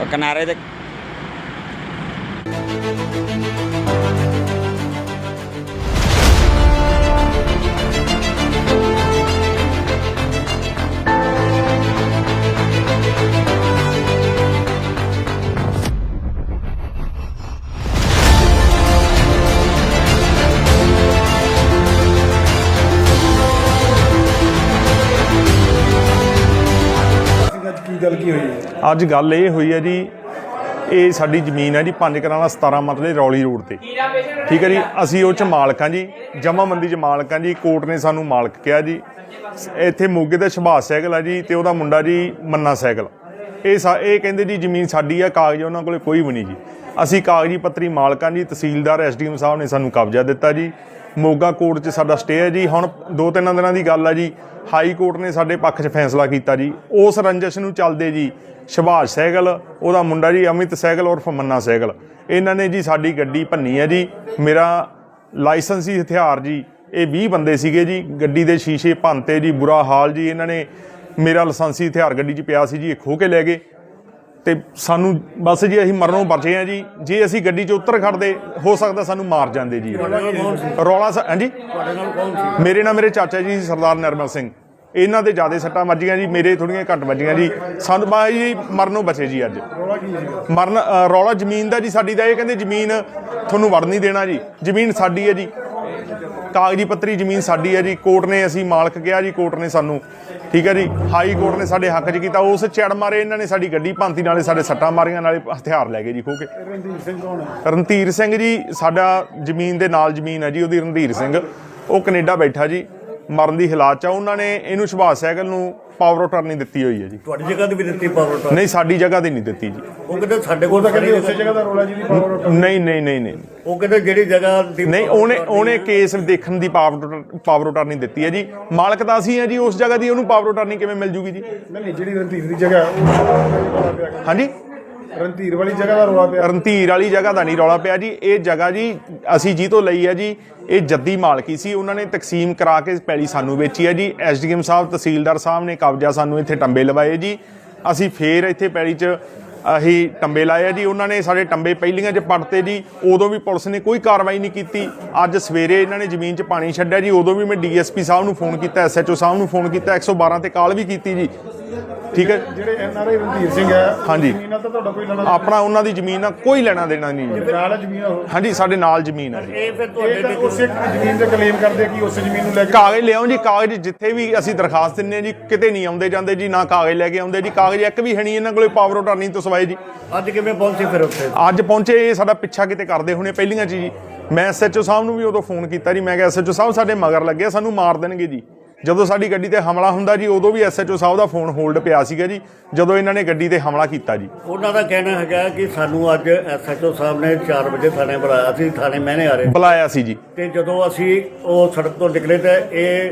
ਉਹ ਕਿਨਾਰੇ ਅੱਜ ਗੱਲ ਇਹ ਹੋਈ ਹੈ ਜੀ, ਇਹ ਸਾਡੀ ਜ਼ਮੀਨ ਹੈ ਜੀ, ਪੰਜ ਕਰਾਣਾ 17 ਮਰਲੇ ਰੌਲੀ ਰੋਡ ਤੇ। ਠੀਕ ਹੈ ਜੀ, ਅਸੀਂ ਉਹ ਚ ਮਾਲਕ ਹਾਂ ਜੀ ਜਮਾਮੰਦੀ ਚ ਮਾਲਕ ਹਾਂ ਜੀ, ਕੋਰਟ ਨੇ ਸਾਨੂੰ ਮਾਲਕ ਕਿਹਾ ਜੀ। ਇੱਥੇ ਮੋਗੇ ਦਾ ਸੁਭਾਸ਼ ਸਾਈਕਲ ਆ ਜੀ ਤੇ ਉਹਦਾ ਮੁੰਡਾ ਜੀ ਮੰਨਾ ਸਾਈਕਲ ਇਹ ਸਾ- ਇਹ ਕਹਿੰਦੇ ਜੀ, ਜ਼ਮੀਨ ਸਾਡੀ ਆ, ਕਾਗਜ਼ ਉਹਨਾਂ ਕੋਲੇ ਕੋਈ ਵੀ ਨਹੀਂ ਜੀ। ਅਸੀਂ ਕਾਗਜ਼ੀ ਪੱਤਰੀ ਮਾਲਕਾਂ ਜੀ, ਤਹਿਸੀਲਦਾਰ, ਐਸਡੀਐਮ ਸਾਹਿਬ ਨੇ ਸਾਨੂੰ ਕਬਜ਼ਾ ਦਿੱਤਾ ਜੀ। ਮੋਗਾ ਕੋਰਟ 'ਚ ਸਾਡਾ ਸਟੇ ਹੈ ਜੀ। ਹੁਣ ਦੋ ਤਿੰਨ ਦਿਨਾਂ ਦੀ ਗੱਲ ਹੈ ਜੀ। ਹਾਈ ਕੋਰਟ ਨੇ ਸਾਡੇ ਪੱਖ 'ਚ ਫੈਸਲਾ ਕੀਤਾ ਜੀ। ਉਸ ਰੰਜਸ਼ ਨੂੰ ਚੱਲਦੇ ਜੀ ਸੁਭਾਸ਼ ਸਹਿਗਲ ਉਹਦਾ ਮੁੰਡਾ ਜੀ ਅਮਿਤ ਸਹਿਗਲ ਉਰਫ ਮੰਨਾ ਸਹਿਗਲ ਇਹਨਾਂ ਨੇ ਜੀ ਸਾਡੀ ਗੱਡੀ ਭੰਨੀ ਹੈ ਜੀ। ਮੇਰਾ ਲਾਇਸੈਂਸੀ ਹਥਿਆਰ ਜੀ। ਇਹ 20 ਬੰਦੇ ਸੀਗੇ ਜੀ। ਗੱਡੀ ਦੇ ਸ਼ੀਸ਼ੇ ਭੰਨਤੇ ਜੀ, ਬੁਰਾ ਹਾਲ ਜੀ। ਇਹਨਾਂ ਨੇ ਮੇਰਾ ਲਾਇਸੈਂਸੀ ਹਥਿਆਰ ਗੱਡੀ 'ਚ ਪਿਆ ਸੀ ਜੀ। ਇਹ ਖੋਹ ਕੇ ਲੈ ਗਏ। ਤੇ ਸਾਨੂੰ ਬਸ ਜੀ ਅਸੀਂ ਮਰਨੋਂ ਬਚੇ ਆ ਜੀ। ਜੇ ਅਸੀਂ ਗੱਡੀ 'ਚ ਉਤਰ ਖੜਦੇ ਹੋ ਸਕਦਾ ਸਾਨੂੰ ਮਾਰ ਜਾਂਦੇ ਜੀ। ਰੌਲਾ ਸ- ਹਾਂਜੀ ਮੇਰੇ ਨਾਲ ਮੇਰੇ ਚਾਚਾ ਜੀ ਸਰਦਾਰ ਨਰਮਲ ਸਿੰਘ। ਇਹਨਾਂ ਦੇ ਜ਼ਿਆਦਾ ਸੱਟਾਂ ਵੱਜੀਆਂ ਜੀ ਮੇਰੇ ਥੋੜੀਆਂ ਘੱਟ ਵੱਜੀਆਂ ਜੀ। ਸਾਨੂੰ ਬਾਈ ਜੀ ਮਰਨੋਂ ਬਚੇ ਜੀ ਅੱਜ। ਮਰਨ ਅ, ਰੌਲਾ ਜ਼ਮੀਨ ਦਾ ਜੀ ਸਾਡੀ ਦਾ ਇਹ ਕਹਿੰਦੇ ਜ਼ਮੀਨ ਤੁਹਾਨੂੰ ਵੜ ਨਹੀਂ ਦੇਣਾ ਜੀ। ਜ਼ਮੀਨ ਸਾਡੀ ਹੈ ਜੀ। ਕਾਗਜ਼ੀ ਪੱਤਰੀ ਜ਼ਮੀਨ ਸਾਡੀ ਹੈ ਜੀ। ਕੋਰਟ ਨੇ ਅਸੀਂ ਮਾਲਕ ਕਿਹਾ ਜੀ ਕੋਰਟ ਨੇ ਸਾਨੂੰ ਠੀਕ ਹੈ ਜੀ। ਹਾਈ ਕੋਰਟ ਨੇ ਸਾਡੇ ਹੱਕ 'ਚ ਕੀਤਾ। ਉਸ ਚੜ ਮਾਰੇ ਇਹਨਾਂ ਨੇ ਸਾਡੀ ਗੱਡੀ ਭਾਂਤੀ ਨਾਲੇ ਸਾਡੇ ਸੱਟਾਂ ਮਾਰੀਆਂ ਨਾਲੇ ਹਥਿਆਰ ਲੈ ਗਏ ਜੀ ਖੋ ਕੇ। ਰਣਦੀਪ ਸਿੰਘ ਕੌਣ ਹੈ? ਰਣਧੀਰ ਸਿੰਘ ਜੀ ਸਾਡਾ ਜ਼ਮੀਨ ਦੇ ਨਾਲ ਜ਼ਮੀਨ ਹੈ ਜੀ ਉਹਦੀ ਰਣਧੀਰ ਸਿੰਘ। ਉਹ ਕੈਨੇਡਾ ਬੈਠਾ ਜੀ ਮਰਨ ਦੀ ਹਾਲਾਤ 'ਚ ਆ। ਉਹਨਾਂ ਨੇ ਇਹਨੂੰ ਸੁਭਾਸ਼ ਸਾਈਕਲ ਨੂੰ ਪਾਵਰ ਅਟਾਰਨੀ ਦਿੱਤੀ ਹੋਈ ਹੈ ਜੀ। ਤੁਹਾਡੀ ਜਗ੍ਹਾ ਤੇ ਵੀ ਦਿੱਤੀ ਪਾਵਰ ਟਾਰ ਨਹੀਂ ਸਾਡੀ ਜਗ੍ਹਾ ਤੇ ਨਹੀਂ ਦਿੱਤੀ ਜੀ। ਉਹ ਕਹਿੰਦੇ ਸਾਡੇ ਕੋਲ ਤਾਂ ਕਹਿੰਦੇ ਉਸੇ ਜਗ੍ਹਾ ਦਾ ਰੋਲਾ ਜਿਹਦੀ ਪਾਵਰ ਨਹੀਂ ਨਹੀਂ ਨਹੀਂ ਨਹੀਂ। ਉਹ ਕਹਿੰਦੇ ਜਿਹੜੀ ਜਗ੍ਹਾ ਦੀ ਨਹੀਂ ਉਹਨੇ ਉਹਨੇ ਕੇਸ ਦੇਖਣ ਦੀ ਪਾਵਰ ਪਾਵਰ ਅਟਾਰਨੀ ਦਿੱਤੀ ਹੈ ਜੀ। ਮਾਲਕ ਤਾਂ ਅਸੀਂ ਹੈ ਜੀ ਉਸ ਜਗ੍ਹਾ ਦੀ ਉਹਨੂੰ ਪਾਵਰ ਅਟਾਰਨੀ ਕਿਵੇਂ ਮਿਲ ਜੂਗੀ ਜੀ? ਨਹੀਂ ਜਿਹੜੀ ਰਣਧੀਰ ਦੀ ਜਗ੍ਹਾ ਹਾਂਜੀ? ਰਣਧੀਰ ਵਾਲੀ ਜਗ੍ਹਾ ਦਾ ਰੋਲਾ ਪਿਆ। ਰਣਧੀਰ ਵਾਲੀ ਜਗ੍ਹਾ ਦਾ ਨਹੀਂ ਰੌਲਾ ਪਿਆ ਜੀ। ਇਹ ਜਗ੍ਹਾ ਜੀ ਅਸੀਂ ਜੀ ਤੋਂ ਲਈ ਹੈ ਜੀ। ਇਹ ਜੱਦੀ ਮਾਲਕੀ ਸੀ। ਉਹਨਾਂ ਨੇ ਤਕਸੀਮ ਕਰਾ ਕੇ ਪੈਲੀ ਸਾਨੂੰ ਵੇਚੀ ਹੈ ਜੀ। ਐਸਡੀਐਮ ਸਾਹਿਬ ਤਹਿਸੀਲਦਾਰ ਸਾਹਿਬ ਨੇ ਕਬਜ਼ਾ ਸਾਨੂੰ ਇੱਥੇ ਟੰਬੇ ਲਵਾਏ ਜੀ। ਅਸੀਂ ਫੇਰ ਇੱਥੇ ਪੈਲੀ 'ਚ ਅਸੀਂ ਟੰਬੇ ਲਾਏ ਆ ਜੀ ਉਹਨਾਂ ਨੇ ਸਾਡੇ ਟੰਬੇ ਪਹਿਲੀਆਂ 'ਚ ਪੜਤੇ ਜੀ ਉਦੋਂ ਵੀ ਪੁਲਿਸ ਨੇ ਕੋਈ ਕਾਰਵਾਈ ਨਹੀਂ ਕੀਤੀ। ਅੱਜ ਸਵੇਰੇ ਇਹਨਾਂ ਨੇ ਜ਼ਮੀਨ 'ਚ ਪਾਣੀ ਛੱਡਿਆ ਜੀ ਉਦੋਂ ਵੀ ਮੈਂ ਡੀਐਸਪੀ ਸਾਹਿਬ ਨੂੰ ਫੋਨ ਕੀਤਾ ਐਸਐਚਓ ਸਾਹਿਬ ਨੂੰ ਫੋਨ ਕੀਤਾ 112 ਤੇ ਕਾਲ ਵੀ ਕੀਤੀ ਜੀ। ਠੀਕ ਹੈ? ਜਿਹੜੇ ਐਨਆਰਆਈ ਰਣਧੀਰ ਸਿੰਘ ਹੈ ਹਾਂਜੀ। ਜ਼ਮੀਨਾਂ ਤਾਂ ਤੁਹਾਡਾ ਕੋਈ ਲੈਣਾ ਆਪਣਾ ਉਹਨਾਂ ਦੀ ਜ਼ਮੀਨ ਨਾਲ ਕੋਈ ਲੈਣਾ ਦੇਣਾ ਨਹੀਂ ਜੀ। ਨਾਲ ਹੈ ਜ਼ਮੀਨ ਉਹ? ਹਾਂਜੀ ਸਾਡੇ ਨਾਲ ਜ਼ਮੀਨ ਹੈ ਜੀ। ਇਹ ਫਿਰ ਤੁਹਾਡੇ ਤਾਂ ਉਸੇ ਜ਼ਮੀਨ ਤੇ ਕਲੇਮ ਕਰਦੇ ਕਿ ਉਸੇ ਜ਼ਮੀਨ ਨੂੰ ਲੈ ਕੇ ਕਾਗਜ਼ ਲਿਆਓ ਜੀ ਕਾਗਜ਼ ਜਿੱਥੇ ਵੀ ਅਸੀਂ ਦਰਖਾਸਤ ਦਿੰਨੇ ਆ ਜੀ ਕਿਤੇ ਨਹੀਂ ਆਉਂਦੇ ਜਾਂਦੇ ਜੀ ਨਾ ਕਾਗਜ਼ ਲੈ ਕੇ ਆਉਂਦੇ ਜੀ ਕਾਗਜ਼ ਇੱਕ ਵੀ ਹੈ ਨਹੀਂ ਇਹਨਾਂ ਕੋਲੇ ਪਾਵਰ ਅਟਾਰਨੀ ਤੋਂ ਸਵਾਏ ਜੀ। ਅੱਜ ਕਿਵੇਂ ਪਹੁੰਚੇ ਫਿਰ ਉੱਥੇ? ਅੱਜ ਪਹੁੰਚੇ ਇਹ ਸਾਡਾ ਪਿੱਛਾ ਕਿਤੇ ਕਰਦੇ ਹੋਣੇ ਪਹਿਲੀਆਂ ਚ ਜੀ। ਮੈਂ ਐਸਐਚਓ ਸਾਹਿਬ ਨੂੰ ਵੀ ਉਦੋਂ ਫੋਨ ਕੀਤਾ ਜੀ। ਮੈਂ ਕਿਹਾ ਐਸਐਚਓ ਸਾਹਿਬ ਸਾਡੇ ਮਗਰ ਲੱਗੇ ਸਾਨੂੰ ਮਾਰ ਦੇਣਗੇ ਜੀ। ਜਦੋਂ ਸਾਡੀ ਗੱਡੀ ਤੇ ਹਮਲਾ ਹੁੰਦਾ ਜੀ ਉਦੋਂ ਵੀ ਐਸਐਚਓ ਸਾਹਿਬ ਦਾ ਫੋਨ ਹੋਲਡ ਪਿਆ ਸੀਗਾ ਜੀ ਜਦੋਂ ਇਹਨਾਂ ਨੇ ਗੱਡੀ ਤੇ ਹਮਲਾ ਕੀਤਾ ਜੀ। ਉਹਨਾਂ ਦਾ ਕਹਿਣਾ ਹੈਗਾ ਕਿ ਸਾਨੂੰ ਅੱਜ ਐਸਐਚਓ ਸਾਹਿਬ ਨੇ 4 ਵਜੇ ਥਾਣੇ ਬੁਲਾਇਆ ਸੀ ਥਾਣੇ ਮਹਿਨੇ ਆ ਰਹੇ। ਬੁਲਾਇਆ ਸੀ ਜੀ। ਤੇ ਜਦੋਂ ਅਸੀਂ ਉਹ ਸੜਕ ਤੋਂ ਨਿਕਲੇ ਤੇ ਇਹ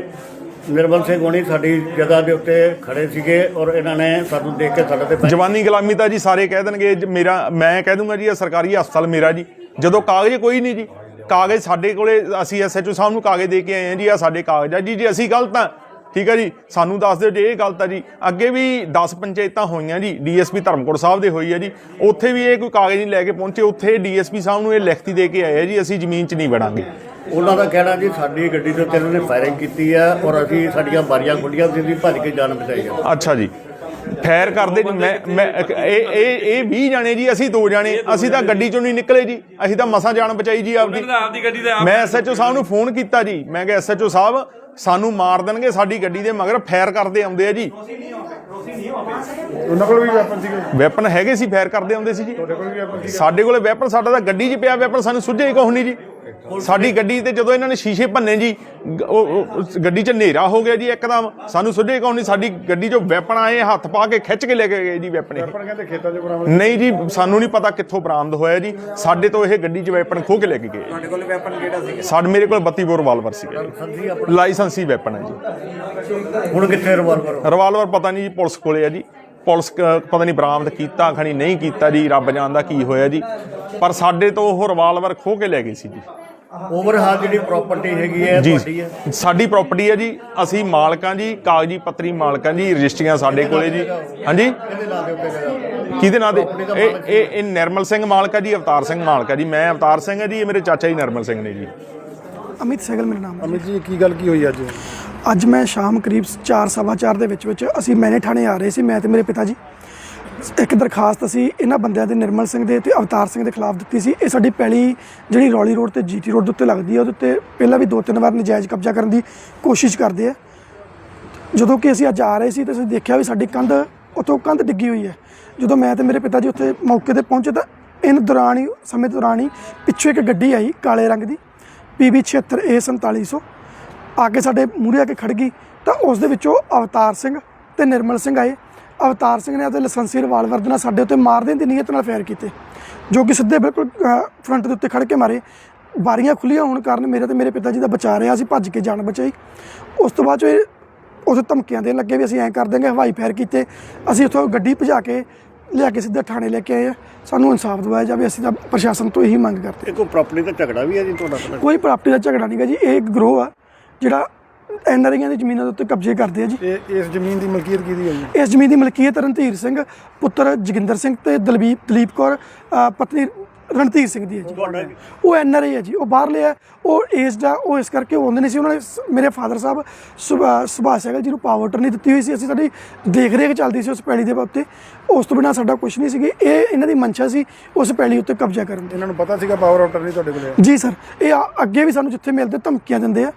ਨਿਰਮਲ ਸਿੰਘ ਹੋਣੀ ਸਾਡੀ ਜਗ੍ਹਾ ਦੇ ਉੱਤੇ ਖੜੇ ਸੀਗੇ ਔਰ ਇਹਨਾਂ ਨੇ ਸਾਨੂੰ ਦੇਖ ਕੇ ਸਾਡੇ ਤੇ ਜਵਾਨੀ ਗੁਲਾਮੀ ਤਾਂ ਜੀ ਸਾਰੇ ਕਹਿ ਦੇਣਗੇ ਮੇਰਾ, ਮੈਂ ਕਹਿ ਦੂੰਗਾ ਜੀ ਇਹ ਸਰਕਾਰੀ ਹਸਪਤਾਲ ਮੇਰਾ ਜੀ। ਜਦੋਂ ਕਾਗਜ਼ ਕੋਈ ਨਹੀਂ ਜੀ। ਕਾਗਜ਼ ਸਾਡੇ ਕੋਲੇ, ਅਸੀਂ ਐਸਐਚਓ ਸਾਹਿਬ ਨੂੰ ਕਾਗਜ਼ ਦੇ ਕੇ ਆਏ ਹਾਂ ਜੀ ਆ ਸਾਡੇ ਕਾਗਜ਼ ਆ ਜੀ। ਜੀ ਅਸੀਂ ਗਲਤ ਆ ਠੀਕ ਹੈ ਜੀ? ਸਾਨੂੰ ਦੱਸ ਦਿਓ ਜੇ ਇਹ ਗਲਤ ਆ ਜੀ। ਅੱਗੇ ਵੀ 10 ਪੰਚਾਇਤਾਂ ਹੋਈਆਂ ਜੀ ਡੀਐਸਪੀ ਧਰਮਕੋਟ ਸਾਹਿਬ ਦੇ ਹੋਈ ਹੈ ਜੀ। ਉੱਥੇ ਵੀ ਇਹ ਕੋਈ ਕਾਗਜ਼ ਨਹੀਂ ਲੈ ਕੇ ਪਹੁੰਚੇ ਉੱਥੇ ਡੀਐਸਪੀ ਸਾਹਿਬ ਨੂੰ ਇਹ ਲਿਖਤੀ ਦੇ ਕੇ ਆਏ ਆ ਜੀ ਅਸੀਂ ਜ਼ਮੀਨ 'ਚ ਨਹੀਂ ਵੜਾਂਗੇ। ਉਹਨਾਂ ਦਾ ਕਹਿਣਾ ਜੀ ਸਾਡੀ ਗੱਡੀ ਦੇ ਉੱਤੇ ਇਹਨਾਂ ਨੇ ਫਾਇਰਿੰਗ ਕੀਤੀ ਆ ਔਰ ਅਸੀਂ ਸਾਡੀਆਂ ਬਾਰੀਆਂ ਖੁੱਲੀਆਂ ਸੀ ਅਸੀਂ ਭੱਜ ਕੇ ਜਾਨ ਬਚਾਈ ਆ। ਅੱਛਾ ਜੀ। ਫੈਰ ਕਰਦੇ ਜੀ ਮੈਂ ਮੈਂ ਇਹ ਇਹ ਇਹ 20 ਜਾਣੇ ਜੀ ਅਸੀਂ ਦੋ ਜਾਣੇ। ਅਸੀਂ ਤਾਂ ਗੱਡੀ ਚੋਂ ਨਹੀਂ ਨਿਕਲੇ ਜੀ। ਅਸੀਂ ਤਾਂ ਮਸਾਂ ਜਾਨ ਬਚਾਈ ਜੀ ਆਪਦੀ। ਮੈਂ ਐਸਐਚਓ ਸਾਹਿਬ ਨੂੰ ਫੋਨ ਕੀਤਾ ਜੀ। ਮੈਂ ਕਿਹਾ ਐਸਐਚਓ ਸਾਹਿਬ ਸਾਨੂੰ ਮਾਰ ਦੇਣਗੇ ਸਾਡੀ ਗੱਡੀ ਦੇ ਮਗਰ ਫਾਇਰ ਕਰਦੇ ਆਉਂਦੇ ਆ ਜੀ। ਉਹਨਾਂ ਕੋਲ ਵੀ ਵੈਪਨ ਸੀਗੇ? ਵੈਪਨ ਹੈਗੇ ਸੀ ਫਾਇਰ ਕਰਦੇ ਆਉਂਦੇ ਸੀ ਜੀ। ਸਾਡੇ ਕੋਲੇ ਵੈਪਨ ਸਾਡਾ ਤਾਂ ਗੱਡੀ 'ਚ ਪਿਆ ਵੈਪਨ ਸਾਨੂੰ ਸੁੱਝੇ ਹੀ ਕੁਛ ਨਹੀਂ ਜੀ। ਸਾਡੀ ਗੱਡੀ ਤੇ ਜਦੋਂ ਇਹਨਾਂ ਨੇ ਸ਼ੀਸ਼ੇ ਭੰਨੇ ਜੀ ਗ- ਉਹ- ਗੱਡੀ 'ਚ ਹਨੇਰਾ ਹੋ ਗਿਆ ਜੀ ਇੱਕਦਮ। ਸਾਨੂੰ ਸੁੱਝੇ ਕੁਛ ਨਹੀਂ ਸਾਡੀ ਗੱਡੀ 'ਚੋਂ ਵੈਪਨ ਆਏ ਹੱਥ ਪਾ ਕੇ ਖਿੱਚ ਕੇ ਲੈ ਕੇ ਗਏ ਜੀ ਵੈਪਨ ਇਹ। ਵੈਪਨ ਕਹਿੰਦੇ ਖੇਤਾਂ 'ਚ ਬਰਾਮਦ ਨਹੀਂ ਜੀ ਸਾਨੂੰ ਨਹੀਂ ਪਤਾ ਕਿੱਥੋਂ ਬਰਾਮਦ ਹੋਇਆ ਜੀ। ਸਾਡੇ ਤੋਂ ਇਹ ਗੱਡੀ 'ਚ ਵੈਪਨ ਖੋਹ ਕੇ ਲੈ ਕੇ ਗਏ। ਤੁਹਾਡੇ ਕੋਲ ਵੈਪਨ ਕਿਹੜਾ ਸੀ ਸਾਡੇ ਮੇਰੇ ਕੋਲ 32 ਬੋਰ ਰਿਵਾਲਵਰ ਸੀਗਾ ਜੀ। ਸੰਧੀ ਆਪਣਾ? ਲਾਇਸੈਂਸੀ ਵੈਪਨ ਹੈ ਜੀ। ਹੁਣ ਕਿੱਥੇ ਰਿਵਾਲਵਰ ਰਿਵਾਲਵਰ ਪਤਾ ਨਹੀਂ ਜੀ ਪੁਲਿਸ ਕੋਲੇ ਆ ਜੀ। ਪੁਲਿਸ ਪਤਾ ਨਹੀਂ ਬਰਾਮਦ ਕੀਤਾ ਖਣੀ ਨਹੀਂ ਕੀਤਾ ਜੀ ਰੱਬ ਜਾਣਦਾ ਕੀ ਹੋਇਆ ਜੀ। ਪਰ ਸਾਡੇ ਤੋਂ ਉਹ ਰਿਵਾਲਵਰ ਖੋਹ ਕੇ ਲੈ ਗਈ ਸੀ ਜੀ। ਓਵਰਹਾਲ ਜਿਹੜੀ ਪ੍ਰਾਪਰਟੀ ਹੈਗੀ ਹੈ ਤੁਹਾਡੀ ਹੈ? ਸਾਡੀ ਪ੍ਰਾਪਰਟੀ ਹੈ ਜੀ। ਅਸੀਂ ਮਾਲਕਾਂ ਜੀ ਕਾਗਜ਼ੀ ਪੱਤਰੀ ਮਾਲਕਾਂ ਜੀ ਰਜਿਸਟਰੀਆਂ ਸਾਡੇ ਕੋਲੇ ਜੀ। ਹਾਂਜੀ? ਕਿਹਦੇ ਨਾਂ ਦੇ ਇਹ ਇਹ ਇਹ ਨਿਰਮਲ ਸਿੰਘ ਮਾਲਕ ਜੀ ਅਵਤਾਰ ਸਿੰਘ ਮਾਲਕ ਜੀ। ਮੈਂ ਅਵਤਾਰ ਸਿੰਘ ਹੈ ਜੀ ਇਹ ਮੇਰੇ ਚਾਚਾ ਜੀ ਨਿਰਮਲ ਸਿੰਘ ਨੇ ਜੀ। ਅਮਿਤ ਸਹਿਗਲ ਮੇਰਾ ਨਾਮ ਹੈ। ਅਮਿਤ ਜੀ ਕੀ ਗੱਲ ਕੀ ਹੋਈ ਅੱਜ? ਅੱਜ ਮੈਂ ਸ਼ਾਮ ਕਰੀਬ 4:30 ਦੇ ਵਿੱਚ ਵਿੱਚ ਅਸੀਂ ਮੈਨੇ ਥਾਣੇ ਆ ਰਹੇ ਸੀ, ਮੈਂ ਤੇ ਮੇਰੇ ਪਿਤਾ ਜੀ। ਇੱਕ ਦਰਖਾਸਤ ਅਸੀਂ ਇਹਨਾਂ ਬੰਦਿਆਂ ਦੇ ਨਿਰਮਲ ਸਿੰਘ ਦੇ ਤੇ ਅਵਤਾਰ ਸਿੰਘ ਦੇ ਖਿਲਾਫ ਦਿੱਤੀ ਸੀ। ਇਹ ਸਾਡੀ ਪਹਿਲੀ ਜਿਹੜੀ ਰੌਲੀ ਰੋਡ ਤੇ ਜੀਟੀ ਰੋਡ ਦੇ ਉੱਤੇ ਲੱਗਦੀ ਹੈ, ਉਹਦੇ ਉੱਤੇ ਪਹਿਲਾਂ ਵੀ ਦੋ ਤਿੰਨ ਵਾਰ ਨਜਾਇਜ਼ ਕਬਜ਼ਾ ਕਰਨ ਦੀ ਕੋਸ਼ਿਸ਼ ਕਰਦੇ ਆ। ਜਦੋਂ ਕਿ ਅਸੀਂ ਅੱਜ ਆ ਰਹੇ ਸੀ ਤਾਂ ਅਸੀਂ ਦੇਖਿਆ ਵੀ ਸਾਡੀ ਕੰਧ ਉੱਥੋਂ ਕੰਧ ਡਿੱਗੀ ਹੋਈ ਹੈ। ਜਦੋਂ ਮੈਂ ਤੇ ਮੇਰੇ ਪਿਤਾ ਜੀ ਉੱਥੇ ਮੌਕੇ ਤੇ ਪਹੁੰਚੇ ਤਾਂ ਇਨ ਦੌਰਾਨ ਹੀ, ਸਮੇਂ ਦੌਰਾਨ ਹੀ ਪਿੱਛੇ ਇੱਕ ਗੱਡੀ ਆਈ ਕਾਲੇ ਰੰਗ ਦੀ PB 76 A 4700 ਆ ਕੇ ਸਾਡੇ ਮੂਹਰੇ ਆ ਕੇ ਖੜ ਗਈ ਤਾਂ ਉਸ ਦੇ ਵਿੱਚੋਂ ਅਵਤਾਰ ਸਿੰਘ ਤੇ ਨਿਰਮਲ ਸਿੰਘ ਆਏ। ਅਵਤਾਰ ਸਿੰਘ ਨੇ ਆਪਣੇ ਲਾਇਸੈਂਸੀ ਰਿਵਾਲਵਰ ਦੇ ਨਾਲ ਸਾਡੇ ਉੱਤੇ ਮਾਰ ਦੇਣ ਦੀ ਨੀਅਤ ਨਾਲ ਫਾਇਰ ਕੀਤੇ ਜੋ ਕਿ ਸਿੱਧੇ ਬਿਲਕੁਲ ਫਰੰਟ ਦੇ ਉੱਤੇ ਖੜ ਕੇ ਮਾਰੇ। ਬਾਰੀਆਂ ਖੁੱਲੀਆਂ ਹੋਣ ਕਾਰਨ ਮੇਰੇ ਤੇ ਮੇਰੇ ਪਿਤਾ ਜੀ ਦਾ ਬਚਾ ਰਿਹਾ ਅਸੀਂ ਭੱਜ ਕੇ ਜਾਨ ਬਚਾਈ। ਉਸ ਤੋਂ ਬਾਅਦ 'ਚੋਂ ਉਸ ਧਮਕੀਆਂ ਦੇਣ ਲੱਗੇ ਵੀ ਅਸੀਂ ਐਂ ਕਰ ਦੇਂਗੇ ਹਵਾਈ ਫਾਇਰ ਕੀਤੇ। ਅਸੀਂ ਉੱਥੋਂ ਗੱਡੀ ਭਜਾ ਕੇ ਲਿਆ ਕੇ ਸਿੱਧਾ ਥਾਣੇ ਲੈ ਕੇ ਆਏ ਆ। ਸਾਨੂੰ ਇਨਸਾਫ ਦਿਵਾਇਆ ਜਾਵੇ ਅਸੀਂ ਤਾਂ ਪ੍ਰਸ਼ਾਸਨ ਤੋਂ ਇਹੀ ਮੰਗ ਕਰਦੇ ਕੋਈ ਪ੍ਰਾਪਰਟੀ ਦਾ ਝਗੜਾ ਵੀ ਹੈ ਜੀ ਤੁਹਾਡਾ? ਕੋਈ ਪ੍ਰਾਪਰਟੀ ਦਾ ਝਗੜਾ ਨਹੀਂਗਾ ਜੀ ਇਹ ਇੱਕ ਗਰੋਹ ਆ। ਜਿਹੜਾ ਐਨਆਰਆਈਆਂ ਦੀ ਜ਼ਮੀਨਾਂ ਦੇ ਉੱਤੇ ਕਬਜ਼ੇ ਕਰਦੇ ਆ ਜੀ। ਤੇ ਇਸ ਜ਼ਮੀਨ ਦੀ ਮਲਕੀਅਤ ਕਿਹਦੀ ਹੈ ਜੀ? ਇਸ ਜ਼ਮੀਨ ਦੀ ਮਲਕੀਅਤ ਰਣਧੀਰ ਸਿੰਘ ਪੁੱਤਰ ਜੋਗਿੰਦਰ ਸਿੰਘ ਤੇ ਦਲਬੀਪ ਦਲੀਪ ਕੌਰ ਅ, ਪਤਨੀ ਰਣਧੀਰ ਸਿੰਘ ਦੀ ਹੈ ਜੀ? ਉਹ ਐਨਆਰਆਈ ਹੈ ਜੀ ਉਹ ਬਾਹਰਲੇ ਆ। ਉਹ ਏਜਡ ਆ ਉਹ ਇਸ ਕਰਕੇ ਉਹ ਆਉਂਦੇ ਨਹੀਂ ਸੀ। ਉਹਨਾਂ ਨੇ ਸ- ਮੇਰੇ ਫਾਦਰ ਸਾਹਿਬ ਸੁਭਾ- ਸੁਭਾਸ਼ ਸਹਿਗਲ ਜੀ ਨੂੰ ਪਾਵਰ ਟਰਨੀ ਦਿੱਤੀ ਹੋਈ ਸੀ। ਅਸੀਂ ਸਾਡੀ ਦੇਖ ਰੇਖ ਚੱਲਦੀ ਸੀ ਉਸ ਪੈਲੀ ਦੇ ਉੱਤੇ। ਉਸ ਤੋਂ ਬਿਨਾਂ ਸਾਡਾ ਕੁਝ ਨਹੀਂ ਸੀਗੀ। ਇਹ ਇਹਨਾਂ ਦੀ ਮਨਸ਼ਾ ਸੀ ਉਸ ਪੈਲੀ ਉੱਤੇ ਕਬਜ਼ਾ ਕਰਨ ਦੀ। ਇਹਨਾਂ ਨੂੰ ਪਤਾ ਸੀਗਾ ਪਾਵਰ ਆਫਟਰ ਨਹੀਂ ਤੁਹਾਡੇ ਕੋਲੇ ਜੀ ਸਰ ਇਹ ਆ- ਅੱਗੇ ਵੀ ਸਾਨੂੰ ਜਿੱਥੇ ਮਿਲਦੇ ਧਮਕੀਆਂ ਦਿੰਦੇ ਆ।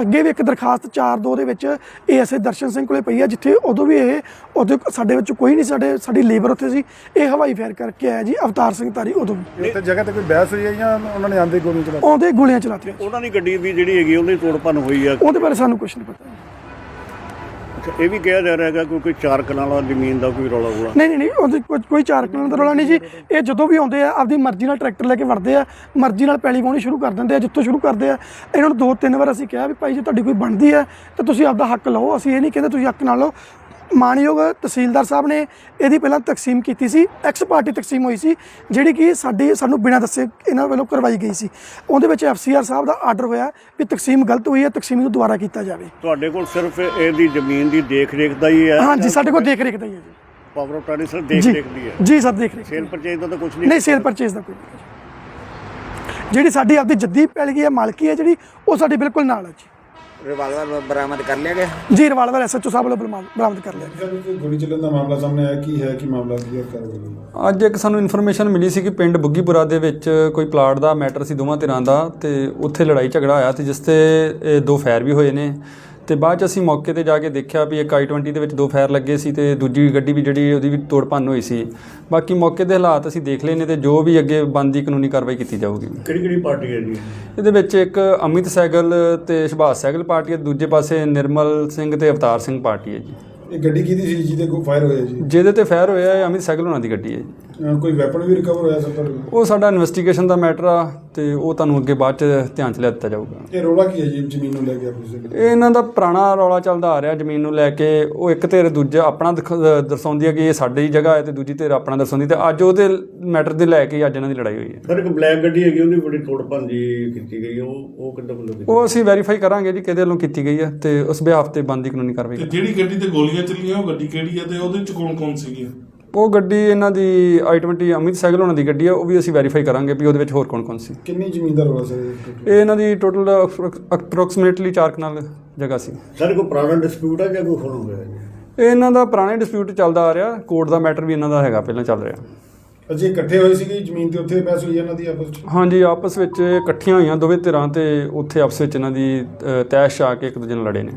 ਅੱਗੇ ਵੀ ਇੱਕ ਦਰਖਾਸਤ 4-2 ਦੇ ਵਿੱਚ ਏਐਸਏ ਦਰਸ਼ਨ ਸਿੰਘ ਕੋਲੇ ਪਈ ਆ ਜਿੱਥੇ ਉਦੋਂ ਵੀ ਇਹ ਉਦੋਂ ਸਾਡੇ ਵਿੱਚ ਕੋਈ ਨਹੀਂ ਸਾਡੇ ਸਾਡੀ ਲੇਬਰ ਉੱਥੇ ਸੀ। ਇਹ ਹਵਾਈ ਫਾਇਰ ਕਰਕੇ ਆਇਆ ਜੀ ਅਵਤਾਰ ਸਿੰਘ ਤਾਰੀ ਉਦੋਂ ਵੀ। ਉੱਥੇ ਜਗ੍ਹਾ ਤੇ ਕੋਈ ਬਹਿਸ ਹੋਈ ਹੈ ਜਾਂ ਉਹਨਾਂ ਨੇ ਆਂਦੇ ਗੋਲੀ ਚਲਾ ਆਉਂਦੇ ਗੋਲੀਆਂ ਚਲਾਤੀਆਂ। ਉਹਨਾਂ ਦੀ ਗੱਡੀ ਵੀ ਜਿਹੜੀ ਹੈਗੀ ਉਹਦੀ ਤੋੜ ਭੰਨ ਹੋਈ ਆ। ਉਹਦੇ ਬਾਰੇ ਸਾਨੂੰ ਕੁਝ ਨਹੀਂ ਪਤਾ। ਇਹ ਵੀ ਕਿਹਾ ਜਾ ਰਿਹਾ ਹੈਗਾ ਕਿ ਕੋਈ ਚਾਰ ਕਨਾਲਾਂ ਜ਼ਮੀਨ ਦਾ ਕੋਈ ਰੌਲਾ ਰੌਲਾ। ਨਹੀਂ ਨਹੀਂ ਨਹੀਂ, ਉਹਦੇ ਕੋਈ- ਕੋਈ ਚਾਰ ਕਿਲੋਮੀਟਰ ਦਾ ਰੌਲਾ ਨਹੀਂ ਜੀ। ਇਹ ਜਦੋਂ ਵੀ ਆਉਂਦੇ ਆ, ਆਪਦੀ ਮਰਜ਼ੀ ਨਾਲ ਟਰੈਕਟਰ ਲੈ ਕੇ ਵੜਦੇ ਆ, ਮਰਜ਼ੀ ਨਾਲ ਪੈਲੀ ਵਾਹੁਣੀ ਸ਼ੁਰੂ ਕਰ ਦਿੰਦੇ ਆ, ਜਿੱਥੋਂ ਸ਼ੁਰੂ ਕਰਦੇ ਆ। ਇਹਨਾਂ ਨੂੰ ਦੋ ਤਿੰਨ ਵਾਰ ਅਸੀਂ ਕਿਹਾ ਵੀ ਭਾਈ, ਜੇ ਤੁਹਾਡੀ ਕੋਈ ਬਣਦੀ ਹੈ, ਤਾਂ ਤੁਸੀਂ ਆਪਦਾ ਹੱਕ ਲਓ। ਅਸੀਂ ਇਹ ਨਹੀਂ ਕਹਿੰਦੇ ਤੁਸੀਂ ਹੱਕ ਨਾ ਲਓ। ਮਾਨਯੋਗ ਤਹਿਸੀਲਦਾਰ ਸਾਹਿਬ ਨੇ ਇਹਦੀ ਪਹਿਲਾਂ ਤਕਸੀਮ ਕੀਤੀ ਸੀ ਐਕਸ ਪਾਰਟੀ ਤਕਸੀਮ ਹੋਈ ਸੀ ਜਿਹੜੀ ਕਿ ਸਾਡੀ ਸਾਨੂੰ ਬਿਨਾਂ ਦੱਸੇ ਇਹਨਾਂ ਵੱਲੋਂ ਕਰਵਾਈ ਗਈ ਸੀ। ਉਹਦੇ ਵਿੱਚ ਐਫਸੀਆਰ ਸਾਹਿਬ ਦਾ ਆਰਡਰ ਹੋਇਆ ਵੀ ਤਕਸੀਮ ਗਲਤ ਹੋਈ ਹੈ ਤਕਸੀਮ ਨੂੰ ਦੁਬਾਰਾ ਕੀਤਾ ਜਾਵੇ। ਤੁਹਾਡੇ ਕੋਲ ਸਿਰਫ ਇਹਦੀ ਜ਼ਮੀਨ ਦੀ ਦੇਖ ਰੇਖ ਦਾ ਹੀ ਹੈ? ਹਾਂਜੀ ਸਾਡੇ ਕੋਲ ਦੇਖ ਰੇਖ ਦਾ ਹੀ ਹੈ ਪਾਵਰ ਆਫ ਟਰਨੀ ਸਿਰਫ ਜੀ। ਦੇਖ ਜੀ ਰੇਖ ਦੀ ਹੈ? ਜੀ ਸਰ ਦੇਖ ਰੇਖ ਸੇਲ ਪਰਚੇਜ ਦਾ ਤਾਂ ਕੁਝ ਨਹੀਂ ਨਹੀਂ ਸੇਲ ਪਰਚੇਸ ਦਾ ਕੋਈ ਨਹੀਂ ਜੀ। ਜਿਹੜੀ ਸਾਡੀ ਆਪਦੀ ਜੱਦੀ ਪੈਲੀ ਹੈ ਮਾਲਕੀ ਹੈ ਜਿਹੜੀ ਉਹ ਸਾਡੀ ਬਿਲਕੁਲ ਨਾਲ ਹੈ ਜੀ। ਰਿਵਾਲਵਰ ਬਰਾਮਦ ਕਰ ਲਿਆ ਗਿਆ? ਜੀ ਰਿਵਾਲਵਰ ਐਸਐਚਓ ਸਾਹਿਬ ਵੱਲੋਂ ਬਰਾਮਦ ਬਰਾਮਦ ਕਰ ਲਿਆ ਗਿਆ। ਗੋਲੀ ਚੱਲਣ ਦਾ ਮਾਮਲਾ ਸਾਹਮਣੇ ਆਇਆ। ਕੀ ਹੈ? ਕੀ ਮਾਮਲਾ ਕਲੀਅਰ ਕਰੋ ਅੱਜ ਇੱਕ ਸਾਨੂੰ ਇਨਫੋਰਮੇਸ਼ਨ ਮਿਲੀ ਸੀ ਕਿ ਪਿੰਡ ਬੁੱਗੀਪੁਰਾ ਦੇ ਵਿੱਚ ਕੋਈ ਪਲਾਟ ਦਾ ਮੈਟਰ ਸੀ ਦੋਵਾਂ ਧਿਰਾਂ ਦਾ ਤੇ ਉੱਥੇ ਲੜਾਈ ਝਗੜਾ ਹੋਇਆ ਤੇ ਜਿਸ ਤੇ ਇਹ ਦੋ ਫਾਇਰ ਵੀ ਹੋਏ ਨੇ। ਤੇ ਬਾਅਦ ਚ ਅਸੀਂ ਮੌਕੇ ਤੇ ਜਾ ਕੇ ਦੇਖਿਆ ਵੀ ਇੱਕ i20 ਦੇ ਵਿੱਚ ਦੋ ਫਾਇਰ ਲੱਗੇ ਸੀ ਤੇ ਦੂਜੀ ਗੱਡੀ ਵੀ ਜਿਹੜੀ ਉਹਦੀ ਵੀ ਤੋੜ ਭੰਨ ਹੋਈ ਸੀ। ਬਾਕੀ ਮੌਕੇ ਦੇ ਹਾਲਾਤ ਅਸੀਂ ਦੇਖ ਲਏ ਨੇ ਤੇ ਜੋ ਵੀ ਅੱਗੇ ਬਣਦੀ ਕਾਨੂੰਨੀ ਕਾਰਵਾਈ ਕੀਤੀ ਜਾਊਗੀ। ਕਿਹੜੀ ਕਿਹੜੀ ਪਾਰਟੀ ਹੈ ਜੀ? ਇਹਦੇ ਵਿੱਚ ਇੱਕ ਅਮਿਤ ਸੈਗਲ ਤੇ ਸੁਭਾਸ਼ ਸੈਗਲ ਪਾਰਟੀ ਹੈ ਦੂਜੇ ਪਾਸੇ ਨਿਰਮਲ ਸਿੰਘ ਤੇ ਅਵਤਾਰ ਸਿੰਘ ਪਾਰਟੀ ਹੈ ਜੀ। ਇਹ ਗੱਡੀ ਕਿਹਦੀ ਸੀ ਜਿਹਦੇ ਕੋ ਫਾਇਰ ਹੋਇਆ ਜੀ? ਜਿਹਦੇ ਤੇ ਫਾਇਰ ਹੋਇਆ ਹੈ ਅਮਿਤ ਸੈਗਲ ਉਹਨਾਂ ਦੀ ਗੱਡੀ ਹੈ ਜੀ। ਅਹ ਕੋਈ ਵੈਪਨ ਵੀ ਰਿਕਵਰ ਹੋਇਆ ਸਰ ਤੁਹਾਡੇ ਕੋਲ? ਉਹ ਸਾਡਾ ਇਨਵੈਸਟੀਗੇਸ਼ਨ ਦਾ ਮੈਟਰ ਆ ਤੇ ਉਹ ਤੁਹਾਨੂੰ ਅੱਗੇ ਬਾਅਦ ਚ ਧਿਆਨ ਚ ਲਿਆ ਦਿੱਤਾ ਜਾਊਗਾ। ਇਹ ਰੋਲਾ ਕੀ ਹੈ ਜੀ ਜ਼ਮੀਨ ਨੂੰ ਲੈ ਕੇ ਆਪਣੀ ਸੇ ਇਹ ਇਹਨਾਂ ਦਾ ਪੁਰਾਣਾ ਰੌਲਾ ਚੱਲਦਾ ਆ ਰਿਹਾ ਜ਼ਮੀਨ ਨੂੰ ਲੈ ਕੇ। ਉਹ ਇੱਕ ਧਿਰ ਦੂਜਾ ਆਪਣਾ ਦਿਖ- ਅਹ ਦਰਸਾਉਂਦੀ ਹੈ ਕਿ ਇਹ ਸਾਡੀ ਜਗ੍ਹਾ ਹੈ ਤੇ ਦੂਜੀ ਧਿਰ ਆਪਣਾ ਦਰਸਾਉਂਦੀ ਤੇ ਅੱਜ ਉਹਦੇ ਮੈਟਰ ਦੇ ਲੈ ਕੇ ਹੀ ਅੱਜ ਇਹਨਾਂ ਦੀ ਲੜਾਈ ਹੋਈ ਹੈ। ਸਰ ਇੱਕ ਬਲੈਕ ਗੱਡੀ ਹੈਗੀ ਉਹਦੀ ਬੜੀ ਤੋੜ ਕੀਤੀ ਗਈ ਉਹ ਉਹ ਕਿੱਦਾਂ ਵੱਲੋਂ ਕੀਤੀ? ਉਹ ਅਸੀਂ ਵੈਰੀਫਾਈ ਕਰਾਂਗੇ ਜੀ ਕਿਹਦੇ ਵੱਲੋਂ ਕੀਤੀ ਗਈ ਹੈ ਤੇ ਉਸ ਬਿਹਾਫ ਤੇ ਬੰਦੀ ਕਾਨੂੰਨੀ ਕਾਰਵਾਈ ਤੇ ਕਰਾਂਗੇ। ਜਿਹੜੀ ਗੱਡੀ ਤੇ ਗੋਲੀਆਂ ਚੱਲੀਆਂ ਉਹ ਗੱਡੀ ਕਿਹੜੀ ਆ ਤੇ ਉਹਦੇ ਚ ਕੌਣ ਕੌਣ ਸੀਗੇ? ਉਹ ਗੱਡੀ ਇਹਨਾਂ ਦੀ i20 ਅਮਿਤ ਸੈਗਲ ਉਹਨਾਂ ਦੀ ਗੱਡੀ ਹੈ ਉਹ ਵੀ ਅਸੀਂ ਵੈਰੀਫਾਈ ਕਰਾਂਗੇ ਵੀ ਉਹਦੇ ਵਿੱਚ ਹੋਰ ਕੌਣ ਕੌਣ ਸੀ। ਕਿੰਨੀ ਜ਼ਮੀਨ ਦਾ ਰੋਲਾ ਸਰ ਇਹ ਇਹਨਾਂ ਦੀ ਟੋਟਲ ਅਪਰੋਕਸੀਮੇਟਲੀ 4 ਕਨਾਲ ਜਗ੍ਹਾ ਸੀ। ਸਰ ਕੋਈ ਪੁਰਾਣਾ ਡਿਸਪਿਊਟ ਹੈ ਜਾਂ ਕੋਈ ਹੁਣ ਹੋਇਆ ਇਹ ਇਹਨਾਂ ਦਾ ਪੁਰਾਣਾ ਡਿਸਪਿਊਟ ਚੱਲਦਾ ਆ ਰਿਹਾ ਕੋਰਟ ਦਾ ਮੈਟਰ ਵੀ ਇਹਨਾਂ ਦਾ ਹੈਗਾ ਪਹਿਲਾਂ ਚੱਲ ਰਿਹਾ। ਅਜੇ ਇਕੱਠੇ ਹੋਏ ਸੀਗੇ ਜ਼ਮੀਨ ਤੇ ਉੱਥੇ ਬਹਿਸ ਹੋਈ ਇਹਨਾਂ ਦੀ ਆਪਸ ਵਿੱਚ? ਹਾਂਜੀ ਆਪਸ ਵਿੱਚ ਇਕੱਠੀਆਂ ਹੋਈਆਂ ਦੋਵੇਂ ਧਿਰਾਂ ਤੇ ਉੱਥੇ ਆਪਸ ਵਿੱਚ ਇਹਨਾਂ ਦੀ ਤੈਸ਼ ਆ ਕੇ ਇੱਕ ਦੂਜੇ ਨਾਲ ਲੜੇ ਨੇ।